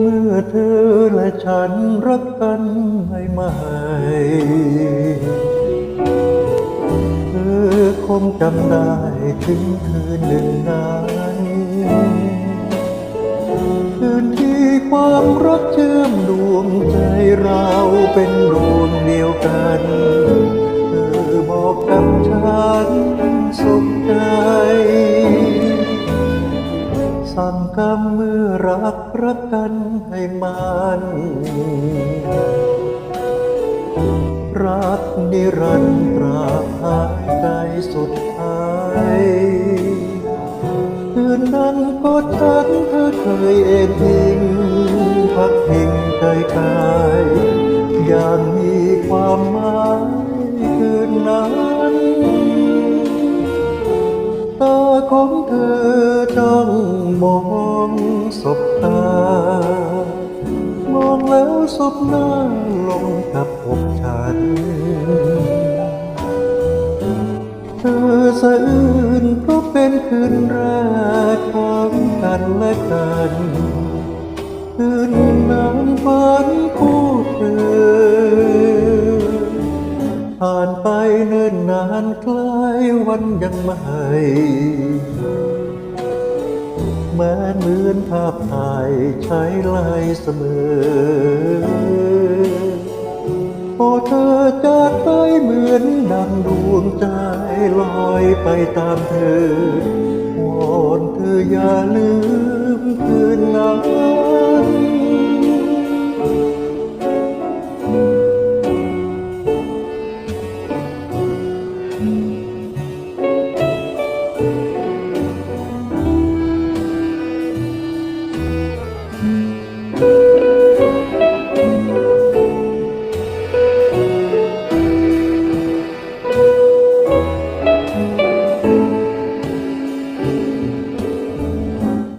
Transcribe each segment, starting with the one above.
เมื่อเธอและฉันรักกันให้ไหเธอคงจำได้ถึงคืนหนึ่งนั้นคืนที่ความรักเชื่อมดวงใจเราเป็นดวงเดียวกัน สั่งคำเมื่อรักรักกันให้มันรักนิรันดร์ตราบหายใจสุดท้ายคืนนั้นก็ฉันเธอเคยเอ็นพิงพักพิงเคยกายอย่างมีความหมาย ของเธอจ้องมองสบตา มองแล้วสบหน้าลงกับอกฉัน เธอสะอื้นเพราะเป็นคืนแรกานคล้ายวันยังไม่แม้เหมือนภาพถ่ายใช้ลายเสมอ โอเธอจากไปเหมือนดังดวงใจลอยไปตามเธอวอนเธออย่าลืมคืนนั้น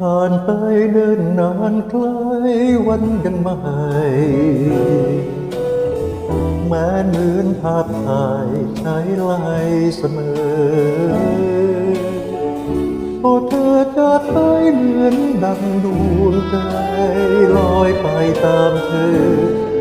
ผ่านไปเดินนานคล้ายวันยังไม่แม้เหมือนภาพถ่ายใช้ลายเสมอพอเธอจะไปเหมือนดังดวงใจลอยไปตามเธอ